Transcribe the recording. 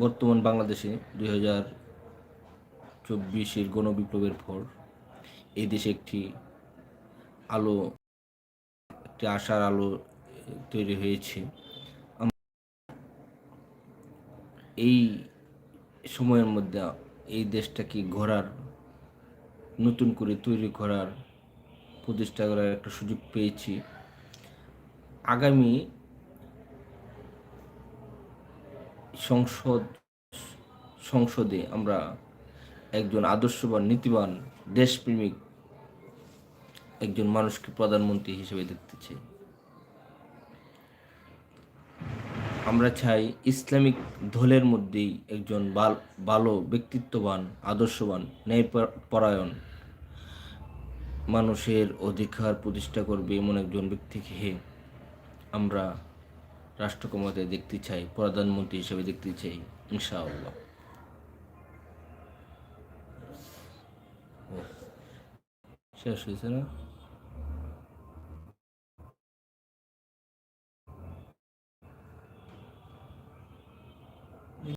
বর্তমান বাংলাদেশে দুই হাজার চব্বিশের গণবিপ্লবের পর এই দেশে একটি আলো, একটি আশার আলো তৈরি হয়েছে। এই সময়ের মধ্যে এই দেশটাকে ঘোরার নতুন করে তৈরি করার প্রতিষ্ঠা করার একটা সুযোগ পেয়েছি। আগামী সংসদ, সংসদে আমরা একজন আদর্শবান, নীতিবান, দেশপ্রেমিক একজন মানুষকে প্রধানমন্ত্রী হিসেবে দেখতে চাই। আমরা চাই ইসলামিক দলের মধ্যেই একজন ভালো ব্যক্তিত্ববান, আদর্শবান, ন্যায়পরায়ণ মানুষের অধিকার প্রতিষ্ঠা করবে এমন একজন ব্যক্তিকে আমরা রাষ্ট্র ক্ষমতায় দেখতে চাই প্রধানমন্ত্রী হিসেবে দেখতে চাই ইনশাআল্লাহ। শেষ হয়েছে না?